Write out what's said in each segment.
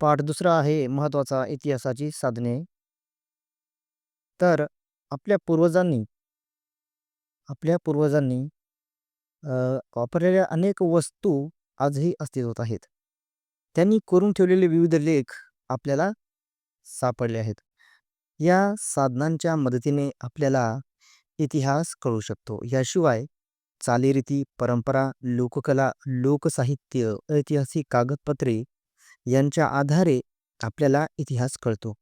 पाठ दुसरा आहे महत्त्वाचा इतिहासाची साधने. तर आपल्या पूर्वजांनी आपल्या पूर्वजांनी वापरलेल्या अनेक वस्तू आजही अस्तित्वात आहेत. त्यांनी करून ठेवलेले विविध लेख आपल्याला सापडले आहेत. या साधनांच्या मदतीने आपल्याला इतिहास कळू शकतो. याशिवाय चालीरीती परंपरा लोककला लोकसाहित्य ऐतिहासिक कागदपत्रे यांच्या आधारे आपल्याला इतिहास कळतो.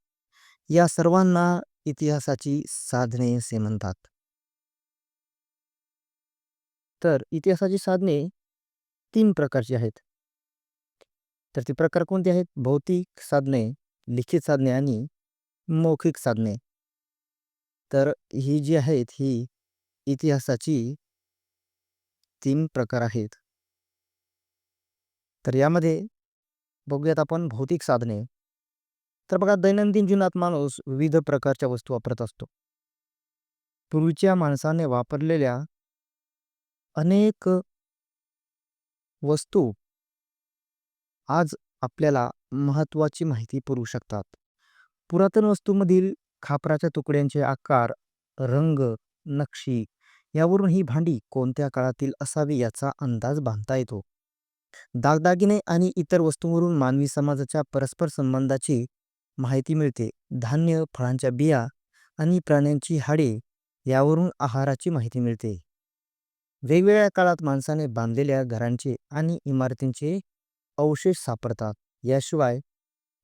या सर्वांना इतिहासाची साधने असे म्हणतात. तर इतिहासाची साधने तीन प्रकारची आहेत. तर ती प्रकार कोणते आहेत? भौतिक साधने लिखित साधने आणि मौखिक साधने. तर ही जी आहेत ही इतिहासाची तीन प्रकार आहेत. तर यामध्ये बघूयात आपण भौतिक साधने. तर बघा दैनंदिन जीवनात माणूस विविध प्रकारच्या वस्तू वापरत असतो. पूर्वीच्या माणसाने वापरलेल्या अनेक वस्तू आज आपल्याला महत्वाची माहिती पुरवू शकतात. पुरातन वस्तूमधील खापराच्या तुकड्यांचे आकार रंग नक्षी यावरून ही भांडी कोणत्या काळातील असावी याचा अंदाज बांधता येतो. दागदागिने आणि इतर वस्तूंवरून मानवी समाजाच्या परस्पर संबंधाची माहिती मिळते. धान्य फळांच्या बिया आणि प्राण्यांची हाडे यावरून आहाराची माहिती मिळते. वेगवेगळ्या काळात माणसाने बांधलेल्या घरांचे आणि इमारतींचे अवशेष सापडतात. याशिवाय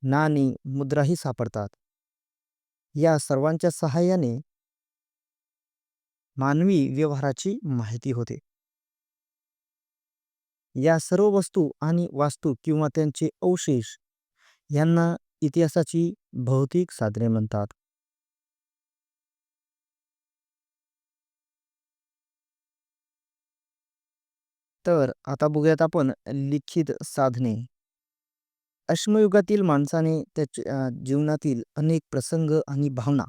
नाणी मुद्राही सापडतात. या सर्वांच्या सहाय्याने मानवी व्यवहाराची माहिती होते. या सर्व वस्तू आणि वास्तू किंवा त्यांचे अवशेष यांना इतिहासाची भौतिक साधने म्हणतात. तर आता बघूयात आपण लिखित साधने. अश्मयुगातील माणसाने त्याच्या जीवनातील अनेक प्रसंग आणि भावना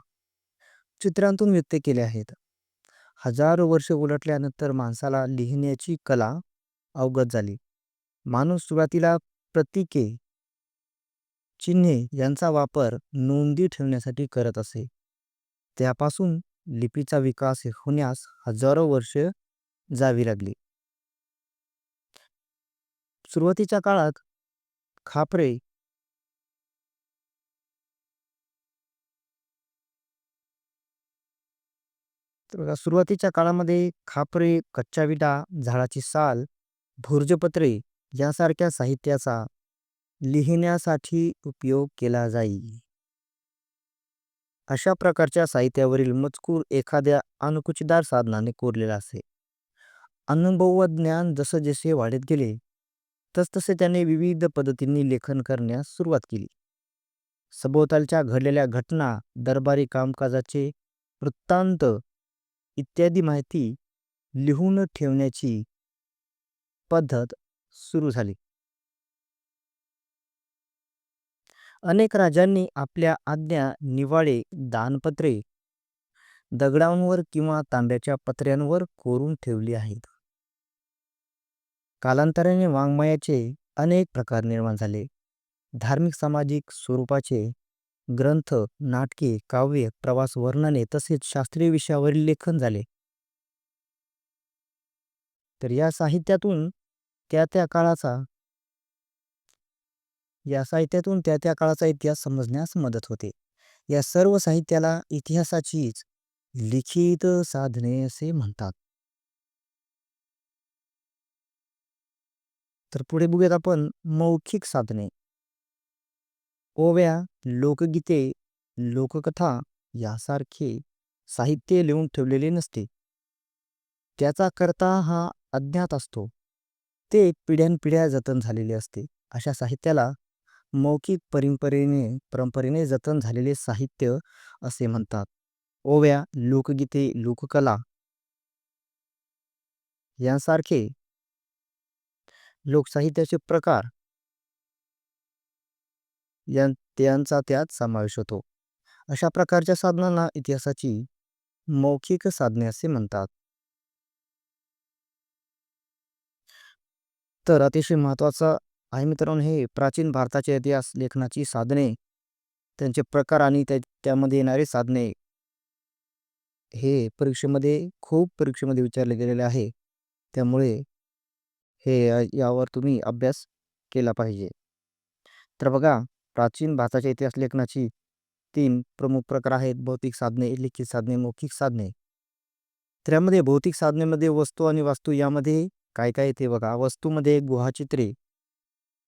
चित्रांतून व्यक्त केले आहेत. हजारो वर्ष उलटल्यानंतर माणसाला लिहिण्याची कला अवगत झाली. माणूस सुरुवातीला प्रतीके चिन्हे यांचा वापर नोंदी ठेवण्यासाठी करत असे. त्यापासून लिपीचा विकास होण्यास हजारो वर्ष जावी लागली. सुरुवातीच्या काळात खापरे सुरुवातीच्या काळामध्ये खापरे कच्च्या विटा झाडाची साल भुर्जपत्रे यासारख्या साहित्याचा लिहिण्यासाठी उपयोग केला जाई अशा प्रकारच्या साहित्यावरील मजकूर एखाद्या अनुकुचीदार साधनाने कोरलेला असे. अनुभव व ज्ञान जसं जसे वाढत गेले तसतसे त्याने विविध पद्धतींनी लेखन करण्यास सुरुवात केली. सभोवतालच्या घडलेल्या घटना दरबारी कामकाजाचे वृत्तांत इत्यादी माहिती लिहून ठेवण्याची पद्धत सुरू झाली. अनेक राजांनी आपल्या आज्ञा निवाळे दानपत्रे दगडांवर किंवा तांब्याच्या पत्र्यांवर कोरून ठेवली आहेत. कालांतराने वाङ्मयाचे अनेक प्रकार निर्माण झाले. धार्मिक सामाजिक स्वरूपाचे ग्रंथ नाटके काव्य प्रवास वर्णने तसेच शास्त्रीय विषयावरील लेखन झाले. तर या साहित्यातून त्या त्या काळाचा या साहित्यातून त्या त्या काळाचा इतिहास समजण्यास मदत होते. या सर्व साहित्याला इतिहासाचीच लिखित साधने असे म्हणतात. तर पुढे बघूयात आपण मौखिक साधने. ओव्या लोकगीते लोककथा यासारखे साहित्य लिहून ठेवलेले नसते. त्याचा करता हा अज्ञात असतो. ते पिढ्यानपिढ्या जतन झालेले असते. अशा साहित्याला मौखिक परंपरेने परंपरेने जतन झालेले साहित्य असे म्हणतात. ओव्या लोकगीते लोककला यांसारखे लोकसाहित्याचे प्रकार यांचा त्यात समावेश होतो. अशा प्रकारच्या साधनांना इतिहासाची मौखिक साधने असे म्हणतात. तर अतिशय महत्त्वाचं आहे मित्रांनो हे प्राचीन भारताच्या इतिहास लेखनाची साधने. त्यांचे प्रकार आणि त्या त्यामध्ये येणारे साधने. हे परीक्षेमध्ये खूप परीक्षेमध्ये विचारले गेलेले आहे. त्यामुळे हे यावर तुम्ही अभ्यास केला पाहिजे. तर बघा प्राचीन भारताच्या इतिहास लेखनाची तीन प्रमुख प्रकार आहेत. भौतिक साधने लिखित साधने मौखिक साधने. तर यामध्ये भौतिक साधनेमध्ये वस्तू आणि वास्तू यामध्ये काय काय येते बघा. वस्तूमध्ये गुहाचित्रे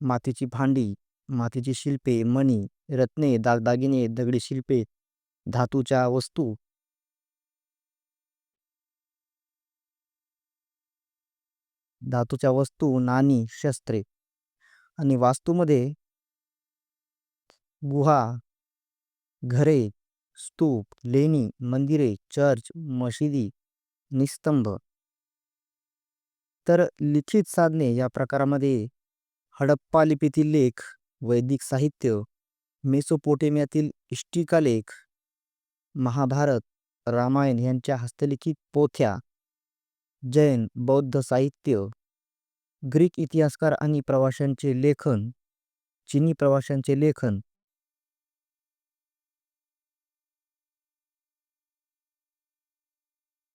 मातीची भांडी मातीची शिल्पे मणी रत्ने दागदागिने दगडी शिल्पे धातूच्या वस्तू. धातूच्या वस्तू नाणी शस्त्रे. आणि वास्तूमध्ये गुहा घरे स्तूप लेणी मंदिरे चर्च मशिदी निस्तंभ. तर लिखित साधने या प्रकारामध्ये हडप्पा लिपीतील लेख वैदिक साहित्य मेसोपोटेमियातील इष्टिकालेख महाभारत रामायण यांच्या हस्तलिखित पोथ्या जैन बौद्ध साहित्य ग्रीक इतिहासकार आणि प्रवाशांचे लेखन चिनी प्रवाशांचे लेखन.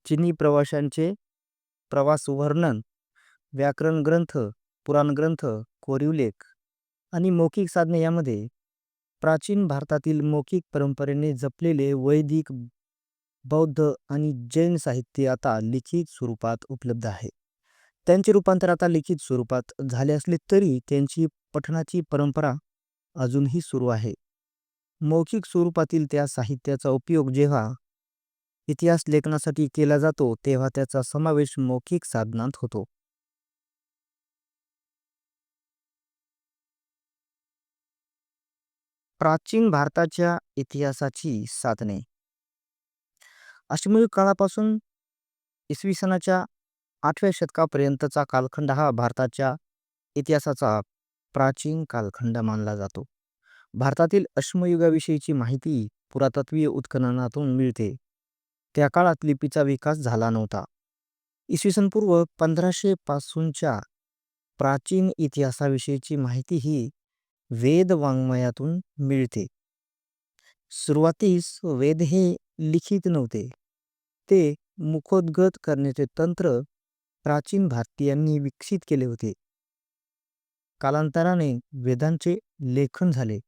चिनी प्रवाशांचे प्रवास वर्णन व्याकरण ग्रंथ पुराण ग्रंथ कोरीव लेख आणि मौखिक साधने यामध्ये प्राचीन भारतातील मौखिक परंपरेने जपलेले वैदिक बौद्ध आणि जैन साहित्य आता लिखित स्वरूपात उपलब्ध आहे. त्यांचे रूपांतर आता लिखित स्वरूपात झाले असले तरी त्यांची पठणाची परंपरा अजूनही सुरू आहे. मौखिक स्वरूपातील त्या साहित्याचा उपयोग जेव्हा इतिहास लेखनासाठी केला जातो तेव्हा त्याचा समावेश मौखिक साधनांत होतो. प्राचीन भारताच्या इतिहासाची साधने. अश्मयुग काळापासून इसवी सनाच्या आठव्या शतकापर्यंतचा कालखंड हा भारताच्या इतिहासाचा प्राचीन कालखंड मानला जातो. भारतातील अश्मयुगाविषयीची माहिती पुरातत्वीय उत्खननातून मिळते. त्या काळात लिपीचा विकास झाला नव्हता. इसवी सन पूर्व पंधराशे पासूनच्या प्राचीन इतिहासाविषयीची माहिती ही वेद वाङ्मयातून मिळते. सुरुवातीस वेद हे लिखित नव्हते. ते मुखोद्गत करण्याचे तंत्र प्राचीन भारतीयांनी विकसित केले होते. कालांतराने वेदांचे लेखन झाले.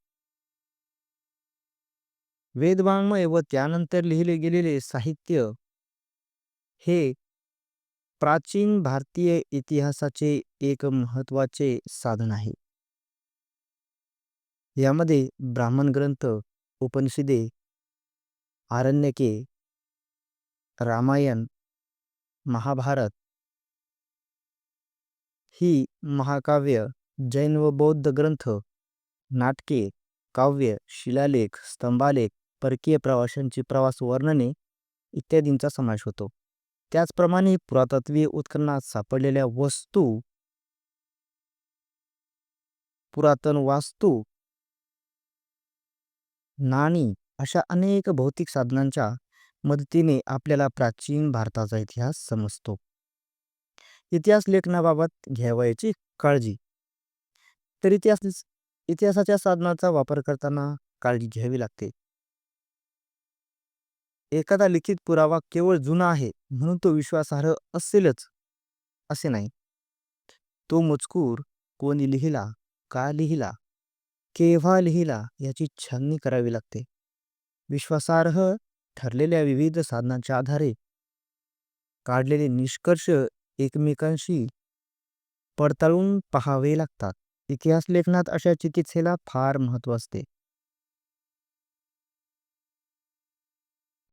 वेदवाङ्मय व त्यानंतर लिहिले गेलेले साहित्य हे प्राचीन भारतीय इतिहासाचे एक महत्त्वाचे साधन आहे. यामध्ये ब्राह्मण ग्रंथ उपनिषदे आरण्यके रामायण महाभारत ही महाकाव्य जैन व बौद्ध ग्रंथ नाटके काव्य शिलालेख स्तंभालेख परकीय प्रवाशांची प्रवास वर्णने इत्यादींचा समावेश होतो. त्याचप्रमाणे पुरातत्वीय उत्खननात सापडलेल्या वस्तू पुरातन वास्तू नाणी अशा अनेक भौतिक साधनांच्या मदतीने आपल्याला प्राचीन भारताचा इतिहास समजतो. इतिहास लेखनाबाबत घ्यावयाची काळजी. तर इतिहास इतिहासाच्या साधनाचा वापर करताना काळजी घ्यावी लागते. एखादा लिखित पुरावा केवळ जुना आहे म्हणून तो विश्वासार्ह असेलच असे नाही. तो मजकूर कोणी लिहिला का लिहिला केव्हा लिहिला याची छाननी करावी लागते? विश्वासार्ह ठरलेल्या विविध साधनांच्या आधारे. काढलेले निष्कर्ष एकमेकांशी पडताळून पहावे लागतात. इतिहास लेखनात अशा चिकित्सेला फार महत्त्व असते.